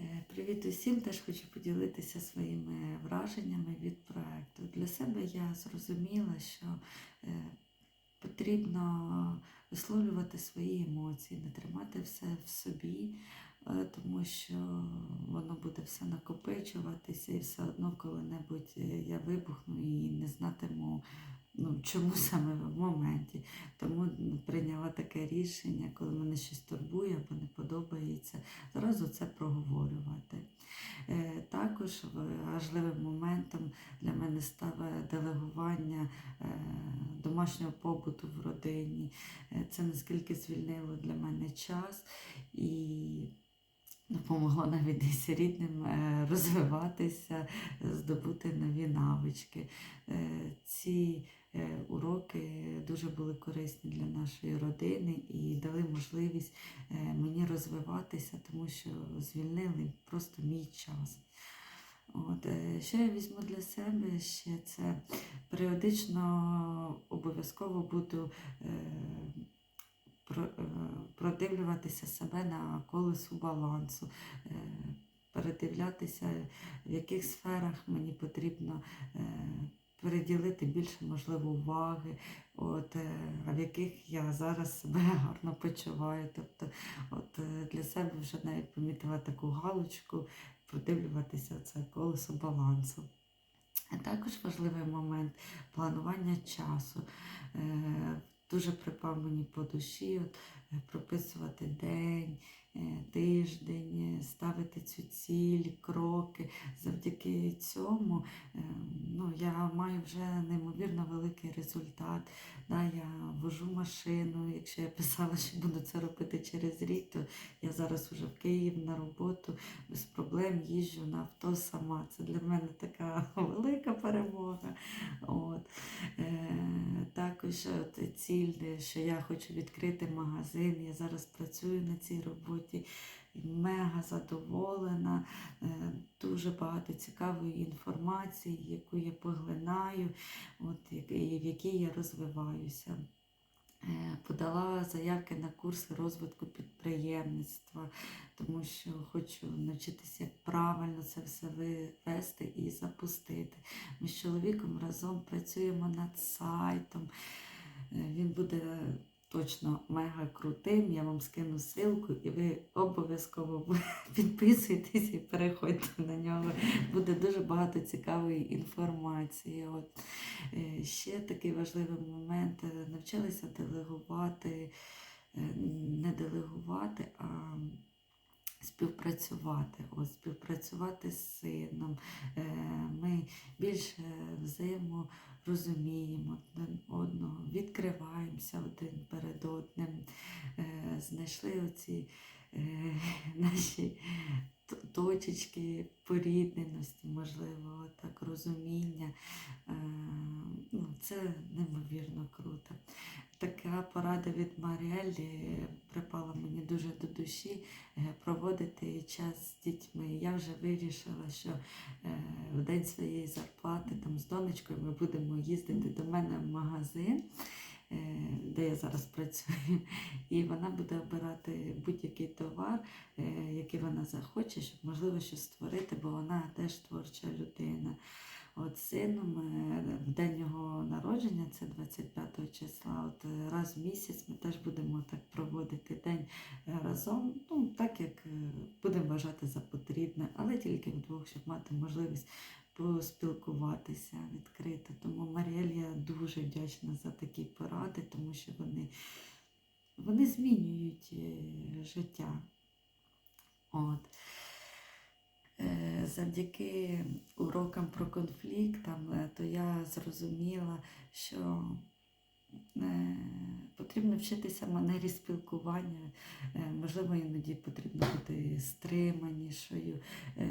Е, Привіт усім! Теж хочу поділитися своїми враженнями від проекту. Для себе я зрозуміла, що е, потрібно висловлювати свої емоції, не тримати все в собі, е, тому що воно буде все накопичуватися, і все одно коли-небудь я вибухну і не знатиму. Ну, чому саме в моменті. Тому прийняла таке рішення, коли мене щось турбує або не подобається, зразу це проговорювати. Е, Також важливим моментом для мене стало делегування е, домашнього побуту в родині. Е, Це наскільки звільнило для мене час і допомогло навіть десь рідним розвиватися, здобути нові навички. Ці уроки дуже були корисні для нашої родини і дали можливість е, мені розвиватися, тому що звільнили просто мій час. От, е, що я візьму для себе ще це періодично обов'язково буду е, про- е, продивлюватися себе на колесу балансу, е, передивлятися, в яких сферах мені потрібно е, приділити більше, можливо, уваги, от, е, в яких я зараз себе гарно почуваю. Тобто, от, е, для себе вже навіть помітила таку галочку, продивлюватися це колесо балансу. А також важливий момент планування часу. Е, Дуже припав мені по душі от, е, прописувати день, е, тиждень, е, ставити цю ціль, кроки. Завдяки цьому е, ну, я маю вже неймовірно великий результат. Да, я вожу машину. Якщо я писала, що буду це робити через рік, то я зараз вже в Київ на роботу без проблем їжджу на авто сама. Це для мене така велика перемога. От. Е, також от, ціль, що я хочу відкрити магазин. Я зараз працюю на цій роботі. Мега задоволена, Е, дуже багато цікавої інформації, яку я поглинаю, от, в якій я розвиваюся. Е, Подала заявки на курси розвитку підприємництва, тому що хочу навчитися, як правильно це все ви- вести і запустити. Ми з чоловіком разом працюємо над сайтом. Е, Він буде точно мега крутим. Я вам скину ссылку, і ви обов'язково підписуйтесь і переходьте на нього. Буде дуже багато цікавої інформації. От. Е, Ще такий важливий момент. е, Навчилися делегувати, е, не делегувати, а співпрацювати. От, співпрацювати з сином. Е, Ми більше взаєморозуміємо один одного, відкриваємося один перед одним, Е, знайшли оці е, наші точечки порідненості, можливо, так, розуміння. Ну, це неймовірно круто. Така порада від Маріелі припала мені дуже до душі проводити час з дітьми. Я вже вирішила, що е, в день своєї зарплати там з донечкою ми будемо їздити до мене в магазин. е, Де я зараз працюю, і вона буде обирати будь-який товар, е, який вона захоче, щоб можливо щось створити, бо вона теж творча людина. От сином в день його народження, це 25 числа, от е, раз в місяць ми теж будемо так проводити день е, разом, ну так як е, будемо вважати за потрібне, але тільки вдвох, щоб мати можливість поспілкуватися відкрито. Тому Маріель, я дуже вдячна за такі поради, тому що вони, вони змінюють життя. От. Завдяки урокам про конфлікт, е, то я зрозуміла, що е, потрібно вчитися манері спілкування. Е, Можливо, іноді потрібно бути стриманішою, е,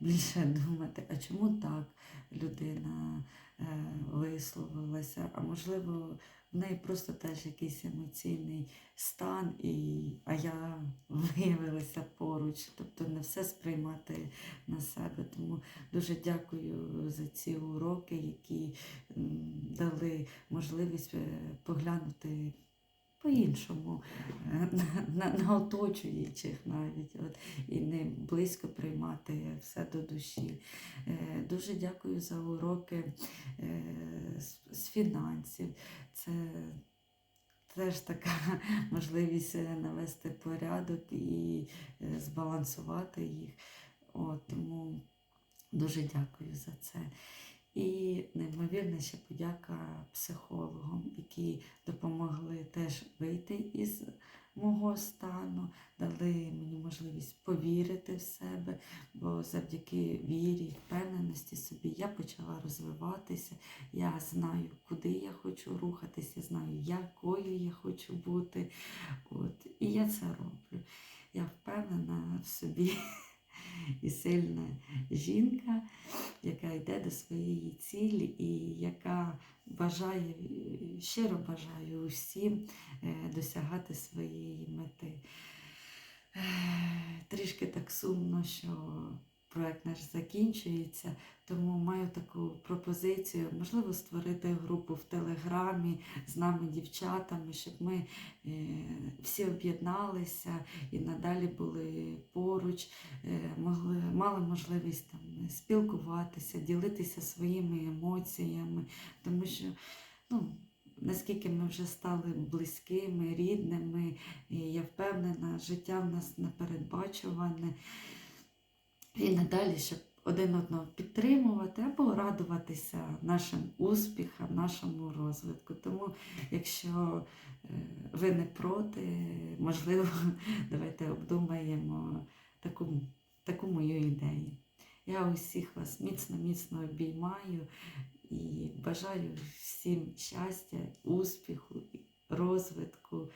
більше думати, а чому так людина е, висловилася, а можливо, в неї просто теж якийсь емоційний стан, і, а я виявилася поруч, тобто не все сприймати на себе. Тому дуже дякую за ці уроки, які дали можливість е, поглянути по-іншому е, на, на, оточуючих навіть. От, і не близько приймати все до душі. Е, Дуже дякую за уроки е, з, з фінансів. Це теж така можливість е, навести порядок і е, збалансувати їх. От, тому дуже дякую за це. І неймовірна ще подяка психологам, які допомогли теж вийти із мого стану, дали мені можливість повірити в себе, бо завдяки вірі, впевненості собі я почала розвиватися. Я знаю, куди я хочу рухатися, знаю, якою я хочу бути. От. І я це роблю. Я впевнена в собі і сильна жінка, яка йде до своєї цілі і яка бажає, щиро бажаю усім е, досягати своєї мети. Е, Трішки так сумно, що проект наш закінчується, тому маю таку пропозицію, можливо, створити групу в Телеграмі з нами, дівчатами, щоб ми е, всі об'єдналися і надалі були поруч, е, могли, мали можливість там спілкуватися, ділитися своїми емоціями, тому що ну, наскільки ми вже стали близькими, рідними, і я впевнена, життя в нас непередбачуване. І надалі, щоб один одного підтримувати або радуватися нашим успіхам, нашому розвитку. Тому, якщо е, ви не проти, можливо, давайте обдумаємо таку, таку мою ідею. Я усіх вас міцно-міцно обіймаю і бажаю всім щастя, успіху, розвитку.